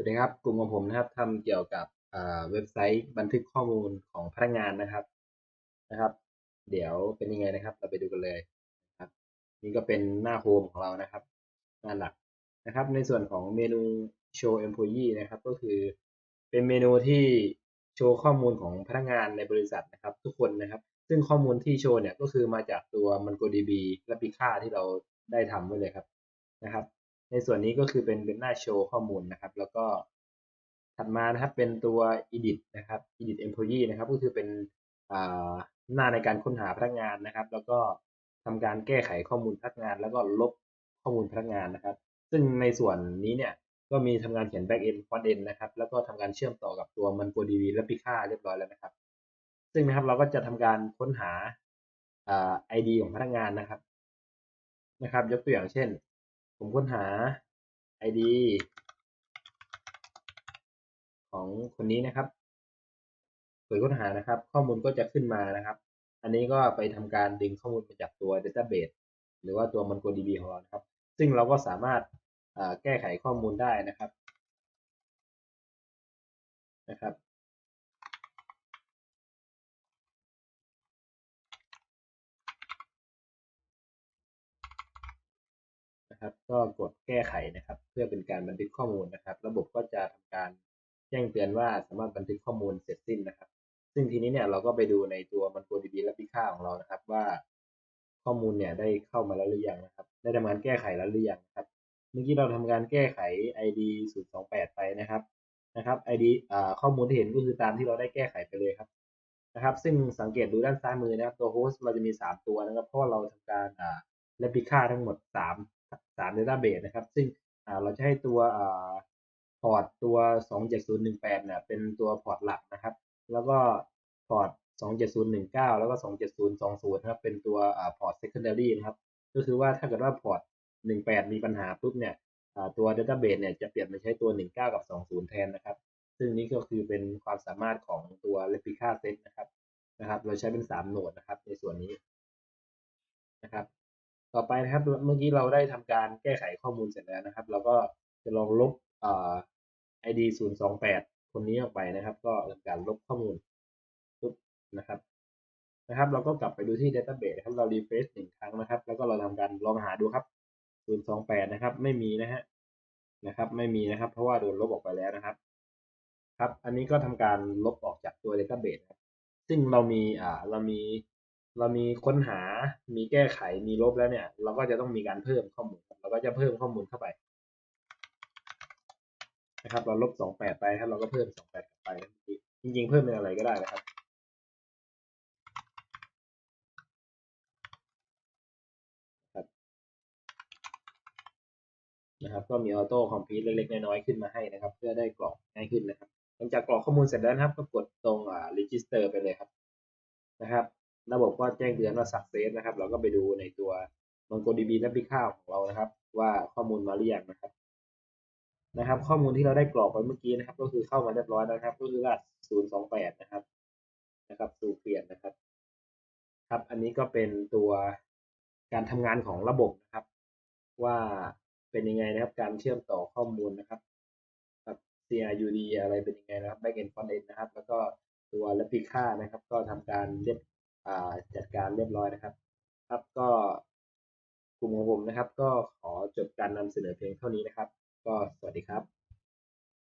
วัสดีครับกลุ่มของผมนะครับทำเกี่ยวกับเว็บไซต์บันทึกข้อมูลของพนักงานนะครับนะครับ เดี๋ยวเป็นยังไงนะครับ เราไปดูกันเลยนะครับ นี่ก็เป็นหน้าโฮมของเรานะครับ หน้าหลักนะครับ ในส่วนของเมนู show employee นะครับ ก็คือเป็นเมนูที่โชว์ข้อมูลของพนักงานในบริษัทนะครับ ทุกคนนะครับ ซึ่งข้อมูลที่โชว์เนี่ยก็คือมาจากตัว MongoDB และ Pika ที่เราได้ทำไว้เลยครับนะครับ ในส่วนนี้ก็คือเป็นเป็นหน้าโชว์ข้อมูลนะครับ แล้วก็ถัดมานะครับเป็นตัว edit นะครับ edit employee นะครับ ก็คือเป็นหน้าในการค้นหาพนักงานนะครับ แล้วก็ทำการแก้ไขข้อมูลพนักงาน แล้วก็ลบข้อมูลพนักงานนะครับ ซึ่งในส่วนนี้เนี่ยก็มีทำงานเขียน back end front end นะครับ แล้วก็ทำการเชื่อมต่อกับตัว MongoDB และ Pika เรียบร้อยแล้วนะครับ ซึ่งนะครับเราก็จะทำการค้นหา ID ของพนักงานนะครับนะครับ ยกตัวอย่างเช่น ผมค้นหา ID ของคนนี้นะครับเปิดค้นหานะครับ ข้อมูลก็จะขึ้นมานะครับ อันนี้ก็ไปทำการดึงข้อมูลมาจากตัว Database หรือว่าตัว MongoDB ของเรานะครับ ซึ่งเราก็สามารถแก้ไขข้อมูลได้นะครับนะครับ นะครับ ก็กดแก้ไขนะครับ เพื่อเป็นการบันทึกข้อมูลนะครับ ระบบก็จะทำการแจ้งเตือนว่าสามารถบันทึกข้อมูลเสร็จสิ้นนะครับ ซึ่งทีนี้เนี่ยเราก็ไปดูในตัว MongoDB และ Pika ของเรานะครับ ว่าข้อมูลเนี่ยได้เข้ามาแล้วหรือยังนะครับ ได้ทำการแก้ไขแล้วหรือยังครับ เมื่อกี้เราทำการแก้ไข ID 028 ไปนะครับนะครับ ID ข้อมูลที่เห็นก็คือตามที่เราได้แก้ไขไปเลยครับนะครับ ซึ่งสังเกตดูด้านซ้ายมือนะครับ ตัวโฮสต์เราจะมี 3 ตัวนะครับ เพราะเราทำการ เลปิค่าทั้งหมด3 3 Database นะครับ ซึ่งเราจะให้ตัวพอร์ตตัว 27018เนี่ยเป็นตัวพอร์ตหลักนะครับ แล้วก็พอร์ต27019 แล้วก็ 27020นะครับเป็นตัวพอร์ต secondary นะครับ ก็คือว่าถ้าเกิดว่าพอร์ต18 มีปัญหาปุ๊บเนี่ยตัว database เนี่ยจะเปลี่ยนมาใช้ตัว 19 กับ 20 แทนนะครับ ซึ่งนี้ก็คือเป็นความสามารถของตัว replica set นะครับนะครับ เราใช้เป็น 3 โหนดนะครับในส่วนนี้นะครับ ต่อไปนะครับ เมื่อกี้เราได้ทำการแก้ไขข้อมูลเสร็จแล้วนะครับ เราก็จะลองลบ id 028คนนี้ออกไปนะครับ ก็ทำการลบข้อมูลปุ๊บนะครับนะครับ เราก็กลับไปดูที่ database ครับ เรา refresh หนึ่งครั้งนะครับ แล้วก็เราทำการลองหาดูครับ028นะครับ ไม่มีนะฮะนะครับ ไม่มีนะครับ เพราะว่าโดนลบออกไปแล้วนะครับ ครับ อันนี้ก็ทำการลบออกจากตัว database ครับ ซึ่งเรามีอ่าเรามี เรามีค้นหา มีแก้ไข มีลบแล้วเนี่ย เราก็จะต้องมีการเพิ่มข้อมูล เราก็จะเพิ่มข้อมูลเข้าไปนะครับ เราลบสองแปดไปครับเราก็เพิ่มสองแปดไป จริง ๆ เพิ่มเป็นอะไรก็ได้นะครับ นะครับ ก็มีออโต้คอมพิวต์เล็กๆน้อยๆขึ้นมาให้นะครับ เพื่อได้กรอกง่ายขึ้นนะครับ หลังจากกรอกข้อมูลเสร็จแล้วนะครับ ก็กดตรงอ่า register ไปเลยครับ นะครับ ระบบก็แจ้งเตือนว่า success นะครับ เราก็ไปดูในตัว MongoDB และ Pika ของเรานะครับ ว่าข้อมูลมาหรือยังนะครับนะครับ ข้อมูลที่เราได้กรอกไปเมื่อกี้นะครับ ก็คือเข้ามาเรียบร้อยแล้วครับ ก็คือรหัส028 นะครับ นะครับสูเปลี่ยนนะครับ ครับ อันนี้ก็เป็นตัวการทำงานของระบบนะครับ ว่าเป็นยังไงนะครับ การเชื่อมต่อข้อมูลนะครับกับ CRUD อะไรเป็นยังไงนะครับ backend frontend นะครับ แล้วก็ตัว replica นะครับ ก็ทำการเรียบ จัดการเรียบร้อยนะครับ ครับก็กลุ่มของผมนะครับ ก็ขอจบการนำเสนอเพียงเท่านี้นะครับ ก็สวัสดีครับ